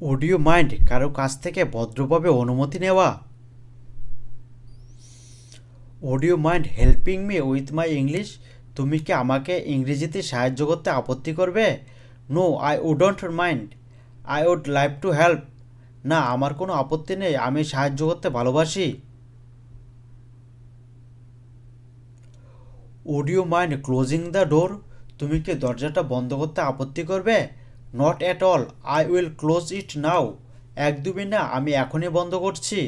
Audio mind কারও কাছ থেকে ভদ্রভাবে অনুমতি নেওয়া? Would you mind helping me with my English তুমি কি আমাকে ইংরেজিতে সাহায্য করতে আপত্তি করবে? No I wouldn't mind I would like to help না, আমার কোনো আপত্তি নেই। আমি সাহায্য করতে ভালোবাসি। Would you mind closing the door তুমি কি দরজাটা বন্ধ করতে আপত্তি করবে? Not at all I will close it now এক একদমই না, আমি এখনই বন্ধ করছি।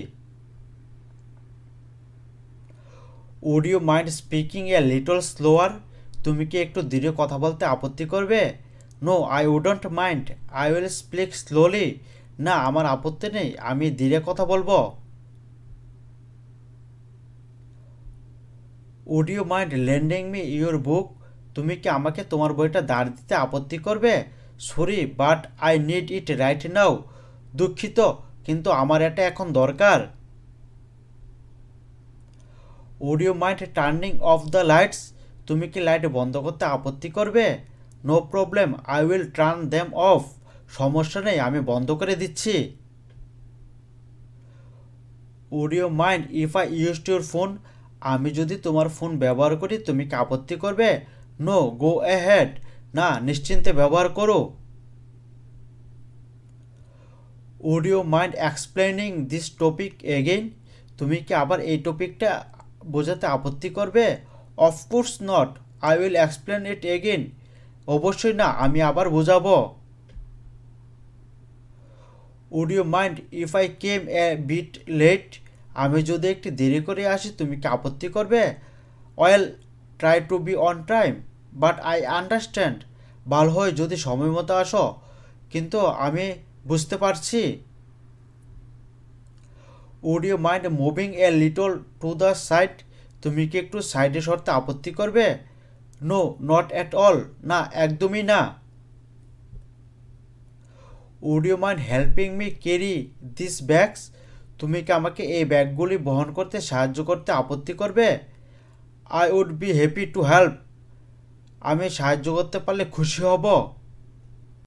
Would you mind speaking a little slower তুমি কি একটু ধীরে কথা বলতে আপত্তি করবে? No I wouldn't mind I will speak slowly না, আমার আপত্তি নেই। আমি ধীরে কথা বলব। Would you mind lending me your book তুমি কি আমাকে তোমার বইটা দাঁড় দিতে আপত্তি করবে? Sorry but I need it right now দুঃখিত, কিন্তু আমার এটা এখন দরকার। Would you mind turning off the lights তুমি কি লাইট বন্ধ করতে আপত্তি করবে? No problem I will turn them off সমস্যা নেই, আমি বন্ধ করে দিচ্ছি। Would you mind if I use your phone আমি যদি তোমার ফোন ব্যবহার করি, তুমি কি আপত্তি করবে? নো গো অ্যাহেড না, নিশ্চিন্তে ব্যবহার করো। Would you mind explaining this topic again তুমি কি আবার এই টপিকটা বোঝাতে আপত্তি করবে? Of course not I will explain it again অবশ্যই না, আমি আবার বোঝাবো। Would you mind if I came a bit late আমি যদি একটু দেরি করে আসি, তুমি কি আপত্তি করবে? We'll try to be on time but I understand ভালো হয় যদি সময় মতো আসো। কিন্তু আমি বুঝতে পারছি। Would you mind moving a little to the side তুমি কি একটু সাইডে সরতে আপত্তি করবে? নো নট অ্যাট অল না, একদমই না। Would you mind helping me carry this bags তুমি কি আমাকে এই ব্যাগগুলি বহন করতে সাহায্য করতে আপত্তি করবে? I would be happy to help আমি সাহায্য করতে পারলে খুশি হব।